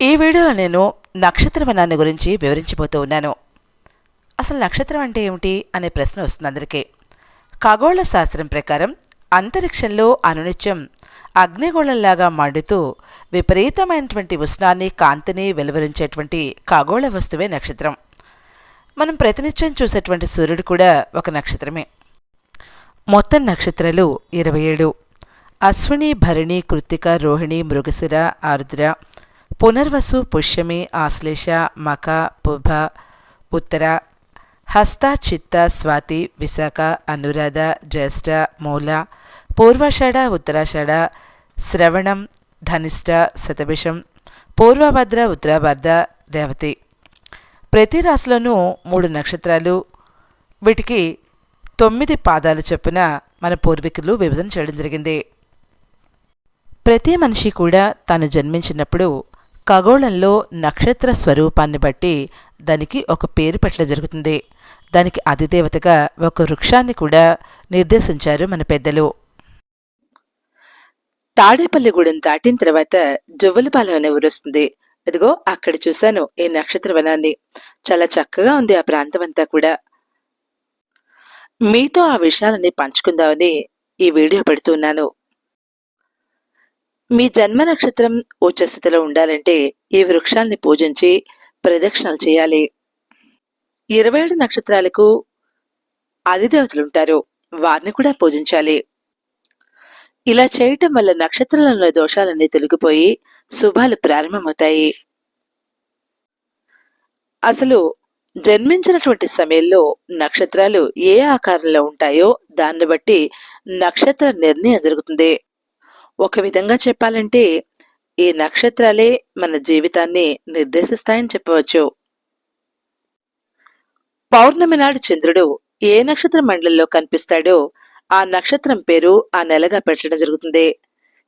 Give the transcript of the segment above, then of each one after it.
ఈ వీడియోలో నేను నక్షత్ర వనాన్ని గురించి వివరించిపోతూ ఉన్నాను. అసలు నక్షత్రం అంటే ఏమిటి అనే ప్రశ్న వస్తుంది అందరికీ. ఖగోళ శాస్త్రం ప్రకారం అంతరిక్షంలో అనునిత్యం అగ్నిగోళంలాగా మండుతూ విపరీతమైనటువంటి ఉష్ణాన్ని కాంతిని వెలువరించేటువంటి ఖగోళ వస్తువే నక్షత్రం. మనం ప్రతినిత్యం చూసేటువంటి సూర్యుడు కూడా ఒక నక్షత్రమే. మొత్తం నక్షత్రాలు ఇరవై ఏడు. అశ్విని భరణి కృత్తిక రోహిణి మృగశిర ఆరుద్ర పునర్వసు పుష్యమి ఆశ్లేష మక పుభ ఉత్తర హస్త చిత్త స్వాతి విశాఖ అనురాధ జ్యేష్ఠ మూల పూర్వాషాఢ ఉత్తరాషాఢ శ్రవణం ధనిష్ట శతభిషం పూర్వభద్ర ఉత్తరాభద్ర రేవతి. ప్రతి రాశిలోనూ మూడు నక్షత్రాలు. వీటికి తొమ్మిది పాదాలు చొప్పున మన పూర్వీకులు విభజన చేయడం జరిగింది. ప్రతి మనిషి కూడా తాను జన్మించినప్పుడు ఖగోళంలో నక్షత్ర స్వరూపాన్ని బట్టి దానికి ఒక పేరు పెట్టడం జరుగుతుంది. దానికి అధిదేవతగా ఒక వృక్షాన్ని కూడా నిర్దేశించారు మన పెద్దలు. తాడేపల్లిగూడెం దాటిన తర్వాత జువ్వలపాలెం అనే ఊరు వస్తుంది. ఇదిగో అక్కడ చూశాను ఈ నక్షత్ర వనాన్ని. చాలా చక్కగా ఉంది ఆ ప్రాంతం అంతా కూడా. మీతో ఆ విషయాలన్నీ పంచుకుందామని ఈ వీడియో పెడుతున్నాను మీ జన్మ నక్షత్రం ఉచ్చస్థితిలో ఉండాలంటే ఈ వృక్షాల్ని పూజించి ప్రదక్షిణలు చేయాలి. ఇరవై ఏడు నక్షత్రాలకు అధిదేవతలుంటారు వారిని కూడా పూజించాలి. ఇలా చేయటం వల్ల నక్షత్రాలలో దోషాలన్నీ తొలగిపోయి శుభాలు ప్రారంభమవుతాయి. అసలు జన్మించినటువంటి సమయంలో నక్షత్రాలు ఏ ఆకారంలో ఉంటాయో దాన్ని బట్టి నక్షత్ర నిర్ణయం జరుగుతుంది. ఒక విధంగా చెప్పాలంటే ఈ నక్షత్రాలే మన జీవితాన్ని నిర్దేశిస్తాయని చెప్పవచ్చు. పౌర్ణమి నాడు చంద్రుడు ఏ నక్షత్ర మండలంలో కనిపిస్తాడో ఆ నక్షత్రం పేరు ఆ నెలగా పెట్టడం జరుగుతుంది.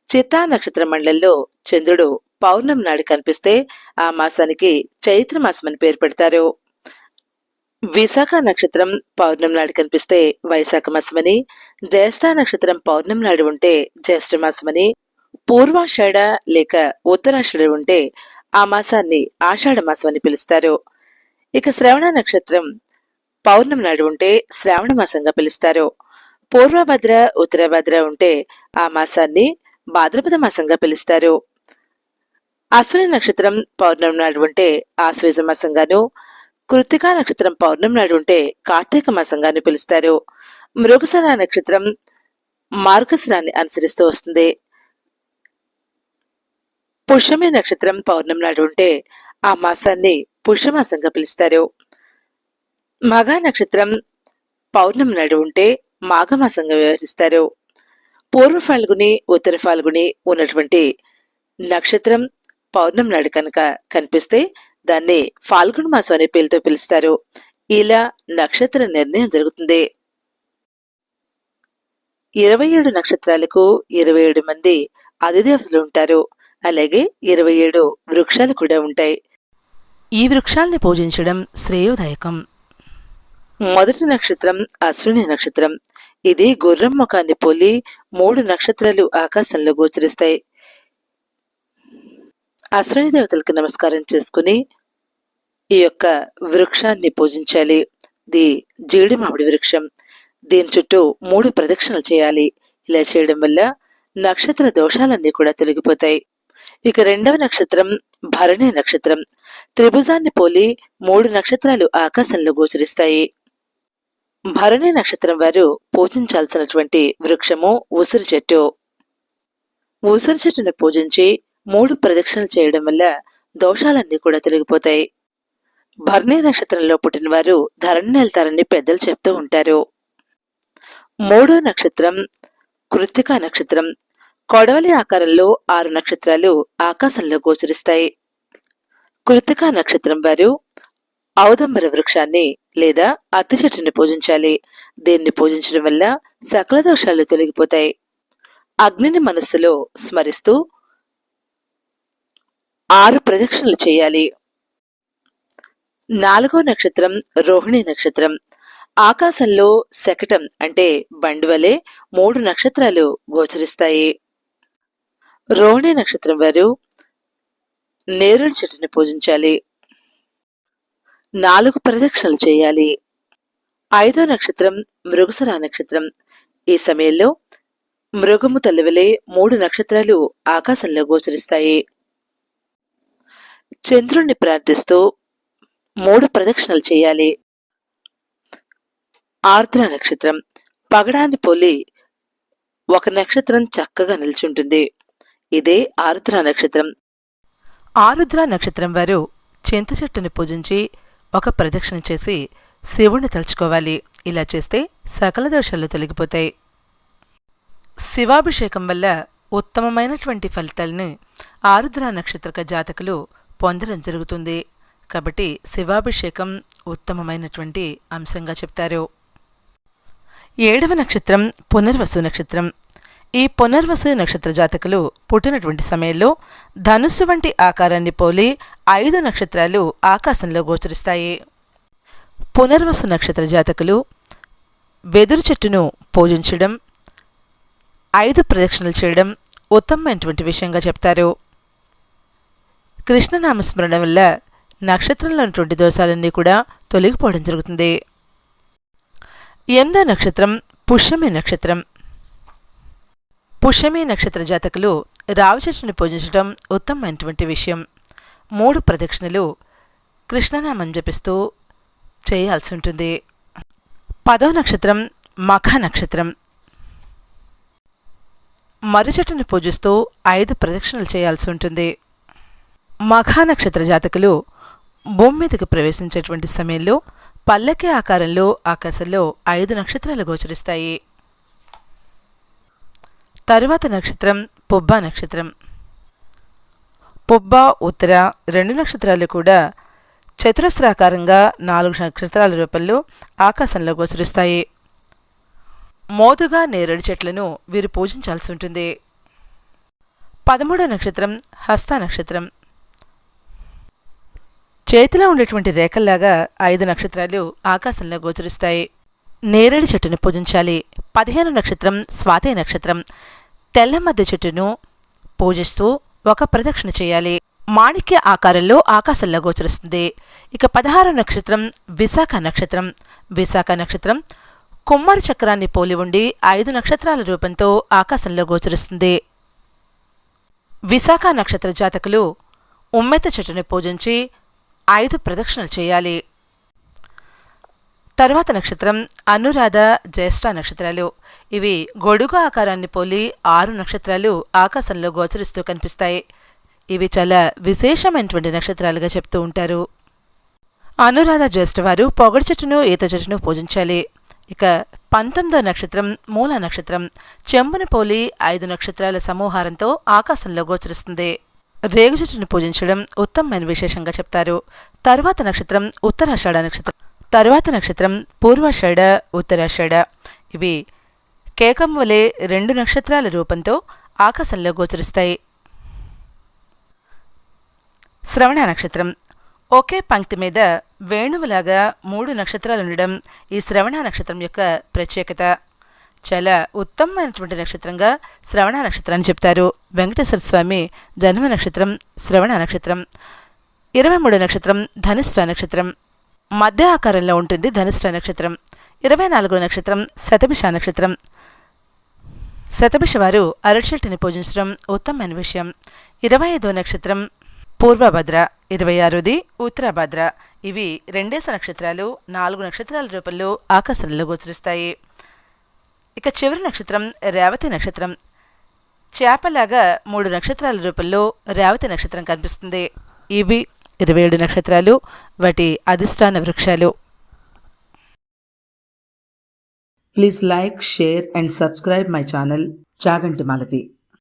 చిత్తా నక్షత్ర మండలంలో చంద్రుడు పౌర్ణమి నాడు కనిపిస్తే ఆ మాసానికి చైత్ర మాసం అని పేరు పెడతారు. విశాఖ నక్షత్రం పౌర్ణమి నాడు కనిపిస్తే వైశాఖ మాసమని జ్యేష్ఠ నక్షత్రం పౌర్ణమి నాడు ఉంటే జ్యేష్ఠ మాసమని పూర్వాషాఢ లేక ఉత్తరాషాఢ ఉంటే ఆ మాసాన్ని ఆషాఢ మాసం అని పిలుస్తారు. ఇక శ్రవణ నక్షత్రం పౌర్ణమి నాడు ఉంటే శ్రావణ మాసంగా పిలుస్తారు. పూర్వభద్ర ఉత్తరభద్ర ఉంటే ఆ మాసాన్ని భాద్రపద మాసంగా పిలుస్తారు. అశ్విని నక్షత్రం పౌర్ణమి నాడు ఉంటే ఆశ్వేజ మాసంగాను కృతికా నక్షత్రం పౌర్ణమి నాడు ఉంటే కార్తీక మాసంగాను పిలుస్తారు. మృగశర నక్షత్రం మార్గశిరాన్ని అనుసరిస్తూ వస్తుంది. పుష్యమి నక్షత్రం పౌర్ణమి నాడు ఉంటే ఆ మాసాన్ని పుష్యమాసంగా పిలుస్తారు. మఘ నక్షత్రం పౌర్ణమి నాడు ఉంటే మాఘమాసంగా వ్యవహరిస్తారు. పూర్వ ఫాల్గుని ఉత్తర ఫాల్గుని ఉన్నటువంటి నక్షత్రం పౌర్ణమి నాడు కనుక కనిపిస్తే దాన్ని ఫాల్గుణ మాసం అనే పేరుతో పిలుస్తారు. ఇలా నక్షత్ర నిర్ణయం జరుగుతుంది. ఇరవై ఏడు నక్షత్రాలకు ఇరవై ఏడు మంది అధిదేవతలు ఉంటారు. అలాగే ఇరవై ఏడు వృక్షాలు కూడా ఉంటాయి. ఈ వృక్షాల్ని పూజించడం శ్రేయోదాయకం. మొదటి నక్షత్రం అశ్విని నక్షత్రం. ఇది గుర్రం ముఖాన్ని పోలి మూడు నక్షత్రాలు ఆకాశంలో గోచరిస్తాయి. అశ్విని దేవతలకు నమస్కారం చేసుకుని ఈ యొక్క వృక్షాన్ని పూజించాలి. ది జీడి మామిడి వృక్షం. దీని చుట్టూ మూడు ప్రదక్షిణలు చేయాలి. ఇలా చేయడం వల్ల నక్షత్ర దోషాలన్నీ కూడా తొలగిపోతాయి. ఇక రెండవ నక్షత్రం భరణి నక్షత్రం. త్రిభుజాన్ని పోలి మూడు నక్షత్రాలు ఆకాశంలో గోచరిస్తాయి. భరణి నక్షత్రం వారు పూజించాల్సినటువంటి వృక్షము ఉసిరి చెట్టు. ఉసిరి చెట్టును పూజించి మూడు ప్రదక్షిణలు చేయడం వల్ల దోషాలన్నీ కూడా తొలగిపోతాయి. భరణి నక్షత్రంలో పుట్టినవారు ధరణి వెళ్తారని పెద్దలు చెప్తూ ఉంటారు. మూడో నక్షత్రం కృత్తికా నక్షత్రం. కొడవలి ఆకారంలో ఆరు నక్షత్రాలు ఆకాశంలో గోచరిస్తాయి. కృత్తికా నక్షత్రం వారు ఔదంబర వృక్షాన్ని లేదా అత్తి చెట్టుని పూజించాలి. దీన్ని పూజించడం వల్ల సకల దోషాలు తొలగిపోతాయి. అగ్నిని మనస్సులో స్మరిస్తూ ఆరు ప్రదక్షిణలు చేయాలి. నాలుగో నక్షత్రం రోహిణి నక్షత్రం. ఆకాశంలో శకటం అంటే బండివలే మూడు నక్షత్రాలు గోచరిస్తాయి. రోహిణి నక్షత్రం వారు నేరేడు చెట్టుని పూజించాలి. నాలుగు ప్రదక్షిణలు చేయాలి. ఐదో నక్షత్రం మృగసరా నక్షత్రం. ఈ సమయంలో మృగము తల్లివలే మూడు నక్షత్రాలు ఆకాశంలో గోచరిస్తాయి. చంద్రుణ్ణి ప్రార్థిస్తూ మూడు ప్రదక్షిణలు చేయాలి. ఆర్ద్ర నక్షత్రం. పగడాన్ని పోలి ఒక నక్షత్రం చక్కగా నిల్చుంటుంది. ఇదే ఆరుద్ర నక్షత్రం. ఆరుద్ర నక్షత్రం వారు చింత చెట్టుని పూజించి ఒక ప్రదక్షిణ చేసి శివుణ్ణి తలుచుకోవాలి. ఇలా చేస్తే సకల దోషాలు తొలగిపోతాయి. శివాభిషేకం వల్ల ఉత్తమమైనటువంటి ఫలితాల్ని ఆరుద్ర నక్షత్రక జాతకులు పొందడం జరుగుతుంది. కాబట్టి శివాభిషేకం ఉత్తమమైనటువంటి అంశంగా చెప్తారు. ఏడవ నక్షత్రం పునర్వసు నక్షత్రం. ఈ పునర్వసు నక్షత్ర జాతకులు పుట్టినటువంటి సమయంలో ధనుస్సు వంటి ఆకారాన్ని పోలి ఐదు నక్షత్రాలు ఆకాశంలో గోచరిస్తాయి. పునర్వసు నక్షత్ర జాతకులు వెదురు చెట్టును పూజించడం ఐదు ప్రదక్షిణలు చేయడం ఉత్తమమైనటువంటి విషయంగా చెప్తారు. కృష్ణనామస్మరణ వల్ల నక్షత్రంలోని ఉన్నటువంటి దోషాలన్నీ కూడా తొలగిపోవడం జరుగుతుంది. ఎనిమిదో నక్షత్రం పుష్యమి నక్షత్రం. పుష్యమి నక్షత్ర జాతకులు రావి చెట్టుని పూజించడం ఉత్తమమైనటువంటి విషయం. మూడు ప్రదక్షిణలు కృష్ణనామం జపిస్తూ చేయాల్సి ఉంటుంది. పదవ నక్షత్రం మఖ నక్షత్రం. మర్రి చెట్టుని పూజిస్తూ ఐదు ప్రదక్షిణలు చేయాల్సి ఉంటుంది. మఖా నక్షత్ర జాతకులు భూమి మీదకి ప్రవేశించేటువంటి సమయంలో పల్లకి ఆకారంలో ఆకాశంలో ఐదు నక్షత్రాలు గోచరిస్తాయి. తరువాత నక్షత్రం పొబ్బా నక్షత్రం. పొబ్బా ఉత్తర రెండు నక్షత్రాలు కూడా చతురస్రాకారంగా నాలుగు నక్షత్రాల రూపంలో ఆకాశంలో గోచరిస్తాయి. మోదుగా నేరేడు చెట్లను వీరు పూజించాల్సి ఉంటుంది. పదమూడో నక్షత్రం హస్త నక్షత్రం. చేతిలో ఉండేటువంటి రేఖల్లాగా ఐదు నక్షత్రాలు ఆకాశంలో గోచరిస్తాయి. నేరేడు చెట్టును పూజించాలి. పదిహేను నక్షత్రం స్వాతి నక్షత్రం. తెల్ల మధ్య చెట్టును పూజిస్తూ ఒక ప్రదక్షిణ చేయాలి. మాణిక్య ఆకారంలో ఆకాశంలో గోచరిస్తుంది. ఇక పదహారు నక్షత్రం విశాఖ నక్షత్రం. విశాఖ నక్షత్రం కుమ్మరి చక్రాన్ని పోలి ఉండి ఐదు నక్షత్రాల రూపంతో ఆకాశంలో గోచరిస్తుంది. విశాఖ నక్షత్ర జాతకులు ఉమ్మెత చెట్టుని పూజించి ఐదు ప్రదక్షిణలు చేయాలి. తరువాత నక్షత్రం అనురాధ జ్యేష్ఠ నక్షత్రాలు. ఇవి గొడుగు ఆకారాన్ని పోలి ఆరు నక్షత్రాలు ఆకాశంలో గోచరిస్తూ కనిపిస్తాయి. ఇవి చాలా విశేషమైనటువంటి నక్షత్రాలుగా చెప్తూ ఉంటారు. అనురాధ జ్యేష్ఠ వారు పొగడి చెట్టును ఈత చెట్టును పూజించాలి. ఇక పంతొమ్మిదో నక్షత్రం మూల నక్షత్రం. చెంబును పోలి ఐదు నక్షత్రాల సమూహారంతో ఆకాశంలో గోచరిస్తుంది. రేగుచుట్టును పూజించడం ఉత్తమమైన విశేషంగా చెప్తారు. తరువాత నక్షత్రం ఉత్తరాషాఢ నక్షత్రం. తరువాత నక్షత్రం పూర్వాషాఢ ఉత్తరాషాఢ. ఇవి కేకం వలె రెండు నక్షత్రాల రూపంతో ఆకాశంలో గోచరిస్తాయి. శ్రవణ నక్షత్రం. ఒకే పంక్తి మీద వేణువులాగా మూడు నక్షత్రాలు ఉండడం ఈ శ్రవణ నక్షత్రం యొక్క ప్రత్యేకత. చాలా ఉత్తమమైనటువంటి నక్షత్రంగా శ్రవణ నక్షత్రాన్ని చెప్తారు. వెంకటేశ్వర స్వామి జన్మ నక్షత్రం శ్రవణ నక్షత్రం ఇరవై మూడు నక్షత్రం ధనిష్ట నక్షత్రం మధ్య ఆకారంలో ఉంటుంది ధనిష్ట నక్షత్రం ఇరవై నాలుగో నక్షత్రం శతభిష నక్షత్రం. శతభిష వారు అరటిచెట్టుని పూజించడం ఉత్తమమైన విషయం. ఇరవై ఐదో నక్షత్రం పూర్వభద్ర ఇరవై ఆరోది ఉత్తరాభద్ర. ఇవి రెండేస నక్షత్రాలు నాలుగు నక్షత్రాల రూపంలో ఆకాశంలో గోచరిస్తాయి. ఇక చివరి నక్షత్రం రేవతి నక్షత్రం. చేపలాగా మూడు నక్షత్రాల రూపంలో రేవతి నక్షత్రం కనిపిస్తుంది. ఇవి ఇరవై ఏడు నక్షత్రాలు వాటి అధిష్టాన వృక్షాలు. Please like share and subscribe my channel Chaganti Malathi.